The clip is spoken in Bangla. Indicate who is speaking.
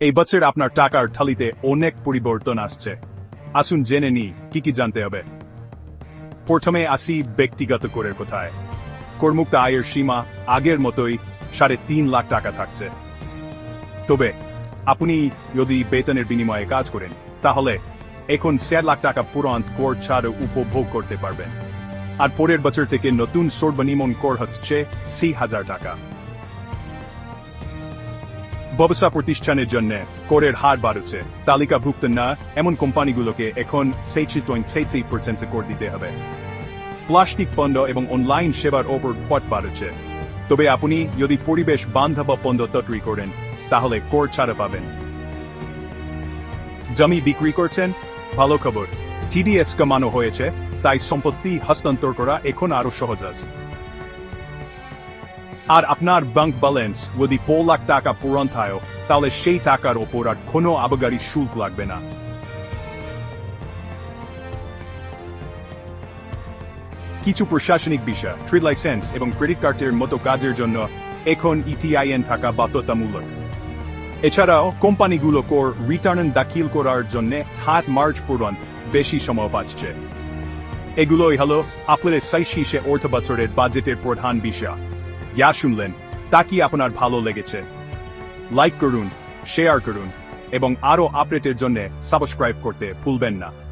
Speaker 1: এই বছর আপনার টাকার থালিতে অনেক পরিবর্তন আসছে। আসুন জেনে নি কি কি জানতে হবে। প্রথমে আসি ব্যক্তিগত করের কোথায়। করমুক্ত আয়ের সীমা আগের মতোই সাড়ে তিন লাখ টাকা থাকছে। তবে, আপনি যদি বেতনের বিনিময়ে কাজ করেন, তাহলে এখন চার লাখ টাকা পুরান কর ছাড় উপভোগ করতে পারবেন। আর পরের বছর থেকে নতুন সর্বনিমন কর হচ্ছে সি হাজার টাকা। ব্যবসা প্রতিষ্ঠানের জন্য করের হার বাড়ছে। তালিকাভুক্ত না, এমন কোম্পানিগুলোকে এখন পয়েন্ট কর দিতে হবে। প্লাস্টিক পণ্য এবং অনলাইন সেবার ওপর পথ বাড়ছে। তবে আপনি যদি পরিবেশ বান্ধব পণ্য তৈরি করেন, তাহলে কর ছাড়া পাবেন। জমি বিক্রি করছেন? ভালো খবর। টিডিএস কমানো হয়েছে, তাই সম্পত্তি হস্তান্তর করা এখন আরও সহজ আছে। আর আপনার ব্যাংক ব্যালেন্স যদি পো লাখ টাকা পূরণ থায়, তাহলে সেই টাকার ওপর আর কোনো আবগারি শুল্ক লাগবে না। কিছু প্রশাসনিক বিষয় ট্রেড লাইসেন্স এবং ক্রেডিট কার্ডের মতো কাজের জন্য এখন E ইটিআইএন থাকা বাধ্যতামূলক। এছাড়াও কোম্পানিগুলো কর রিটার্ন দাখিল করার জন্য সাত মার্চ পর্যন্ত বেশি সময় পাচ্ছে এগুলোই হলো, আপনাদের সাই শীর্ষে অর্থ বছরের বাজেটের প্রধান বিষয়। যা শুনলেন, তা কি আপনার ভালো লেগেছে? লাইক করুন, শেয়ার করুন, এবং আরও আপডেটের জন্য সাবস্ক্রাইব করতে ভুলবেন না।